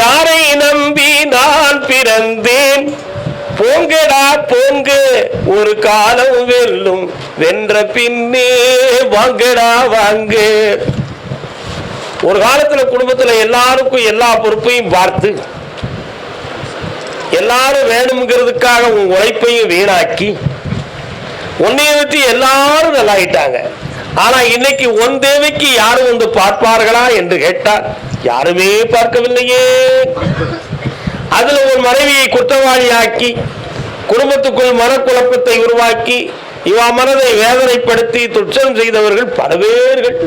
யாரை நம்பி நான் பிறந்தேன்? போங்கடா போங்க. ஒரு காலம் வெல்லும். வென்ற பின்னே வாங்கடா வாங்க. ஒரு காலத்துல குடும்பத்துல எல்லாருக்கும் எல்லா பொறுப்பையும் பார்த்து எல்லாரும் வேணுங்கிறதுக்காக உன் உழைப்பையும் வீணாக்கி உன்னைய வச்சு எல்லாரும் நல்லாயிட்டாங்க. ஆனா இன்னைக்கு உன் தேவைக்கு யாரும் வந்து பார்ப்பார்களா என்று கேட்டால் யாருமே பார்க்கவில்லையே. அதுல ஒரு மனைவியை குற்றவாளியாக்கி குடும்பத்துக்குள் மனக்குழப்பத்தை உருவாக்கி இவா மனதை வேதனைப்படுத்தி துச்சம் செய்தவர்கள் பல பேர்கள்.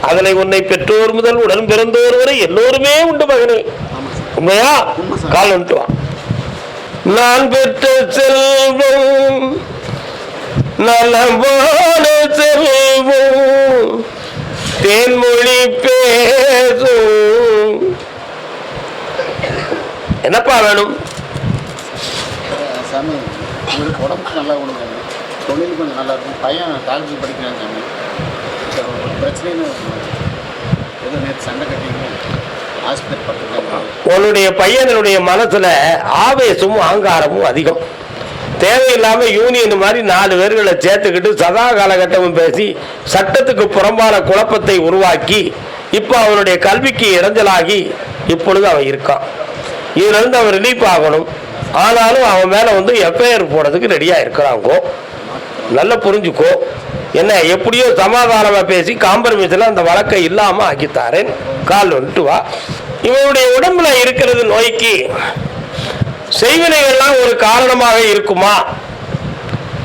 அதனை உன்னை பெற்றோர் முதல் உடன் பிறந்தோர் வரை எல்லோருமே உண்டு மகனே. உண்மையா? கால் வந்துட்டுவான் நான் பெற்ற செல்வம் நலமான செல்வம் தேன்மொழி பேசும். என்னப்பா வேணும்? சாமி உங்களுக்கு உடம்புக்கு நல்லா கொடுங்க தொழில் கொஞ்சம் நல்லா இருக்கும் பையன் காலேஜ் படிக்கிறான் சாமி. சரி, ஒரு பிரச்சனைன்னு ஏதோ நேற்று சண்டை கட்டிங்க ஆஸ்பத்திரி பக்கத்தில் உன்னுடைய பையனுடைய மனசுல ஆவேசமும் ஆங்காரமும் அதிகம். தேவையில்லாம யூனியன் மாதிரி நாலு பேர்களை சேர்த்துக்கிட்டு சதா காலகட்டமும் பேசி சட்டத்துக்கு புறம்பான குழப்பத்தை உருவாக்கி இப்போ அவனுடைய கல்விக்கு இடைஞ்சலாகி இப்பொழுது அவன் இருக்கான். இதுலேருந்து அவன் ரிலீஃப் ஆகணும். ஆனாலும் அவன் மேலே வந்து எஃப்ஐஆர் போடுறதுக்கு ரெடியாக இருக்கிறாங்கோ நல்லா புரிஞ்சுக்கோ. என்ன எப்படியோ சமாதானமாக பேசி காம்ப்ரமைஸ்ல அந்த வழக்கை இல்லாமல் ஆக்கித்தாரேன். கால் வந்துட்டு வா. இவனுடைய உடம்புல இருக்கிறது நோய்க்கு செய்வினைகள்லாம் ஒரு காரணமாக இருக்குமா?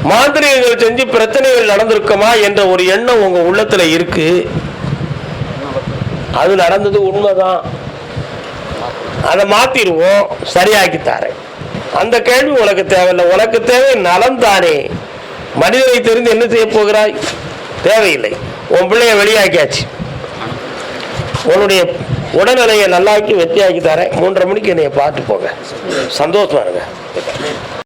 மாந்திரிகங்கள் செஞ்சு பிரச்சனைகள் நடந்திருக்குமா என்ற ஒரு எண்ணம் உங்கள் உள்ளத்தில் இருக்கு. அது நடந்தது உண்மைதான். அதை மாத்திடுவோம். சரியாக்கி தாரேன். அந்த கேள்வி உனக்கு தேவையில்லை. உனக்கு தேவை நலம் தானே. மனிதனை தெரிந்து என்ன செய்ய போகிறாய்? தேவையில்லை. உன் பிள்ளைய வெளியாக்கியாச்சு. உன்னுடைய உடல்நிலையை நல்லாக்கி வெற்றியாக்கி தரேன். மூன்றரை மணிக்கு என்னைய பார்த்து போங்க. சந்தோஷமா இருங்க.